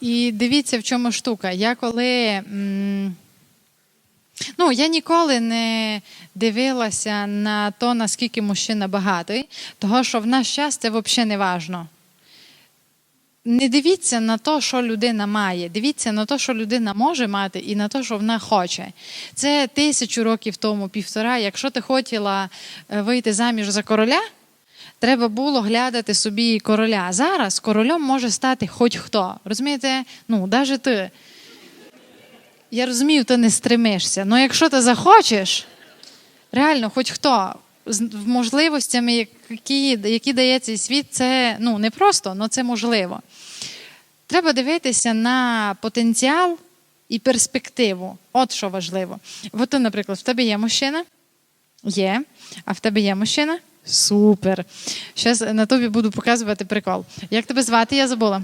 І дивіться, в чому штука. Я коли. Ну, я ніколи не дивилася на то, наскільки мужчина багатий, того що в наш час це взагалі не важно. Не дивіться на те, що людина має. Дивіться на те, що людина може мати, і на те, що вона хоче. Це тисячу років тому, півтора. Якщо ти хотіла е, вийти заміж за короля, треба було глядати собі короля. Зараз королем може стати хоч хто. Розумієте? Ну, навіть ти. Я розумію, ти не стремишся. але якщо ти захочеш, реально, хоч хто з можливостями, які, які дає цей світ, це ну, не просто, але це можливо. Треба дивитися на потенціал і перспективу. От що важливо. От наприклад, в тебе є мужчина? Є. А в тебе є мужчина? Супер. Зараз на тобі буду показувати прикол. Як тебе звати? Я забула.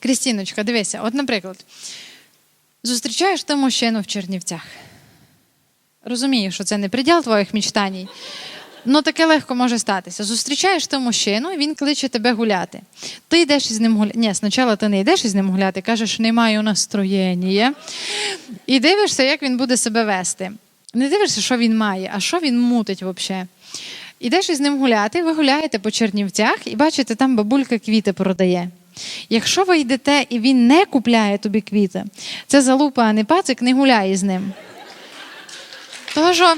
Крістіночка, дивися, от, наприклад, зустрічаєш ти мужчину в Чернівцях. Розумію, що це не приділ твоїх мечтаній. Ну, таке легко може статися. Зустрічаєш ти мужчину, він кличе тебе гуляти. Ти йдеш із ним гуляти. Ні, спочатку ти не йдеш із ним гуляти, кажеш, не маю настроєння. І дивишся, як він буде себе вести. Не дивишся, що він має, а що він мутить взагалі. Ідеш із ним гуляти, ви гуляєте по Чернівцях і бачите, там бабулька квіти продає. Якщо ви йдете і він не купляє тобі квіти, це залупа, а не пацик, не гуляє з ним. Що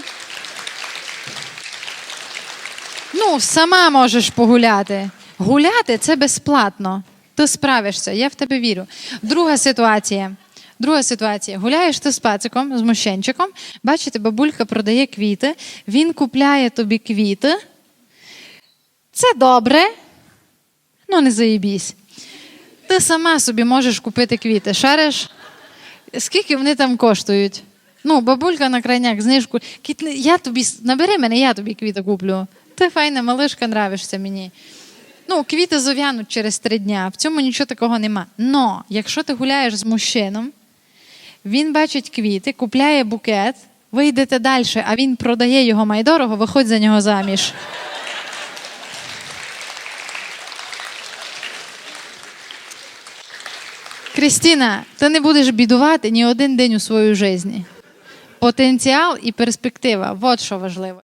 ну, сама можеш погуляти. Гуляти це безплатно. Ти справишся, я в тебе вірю. Друга ситуація. Друга ситуація. Гуляєш ти з пациком, з мужчинчиком, бачите, бабулька продає квіти, він купляє тобі квіти. Це добре, ну не заїбісь. Ти сама собі можеш купити квіти. Шариш? Скільки вони там коштують? Ну, бабулька на крайняк, знижку. Я тобі, набери мене, я тобі квіти куплю. Ти файна малишка, нравишся мені. Ну, квіти зов'януть через три дня, в цьому нічого такого нема. Но якщо ти гуляєш з мужчином, він бачить квіти, купляє букет, ви йдете далі, а він продає його майдорого, виходь за нього заміж. Крістіна, ти не будеш бідувати ні один день у своїй житті. Потенціал і перспектива от що важливо.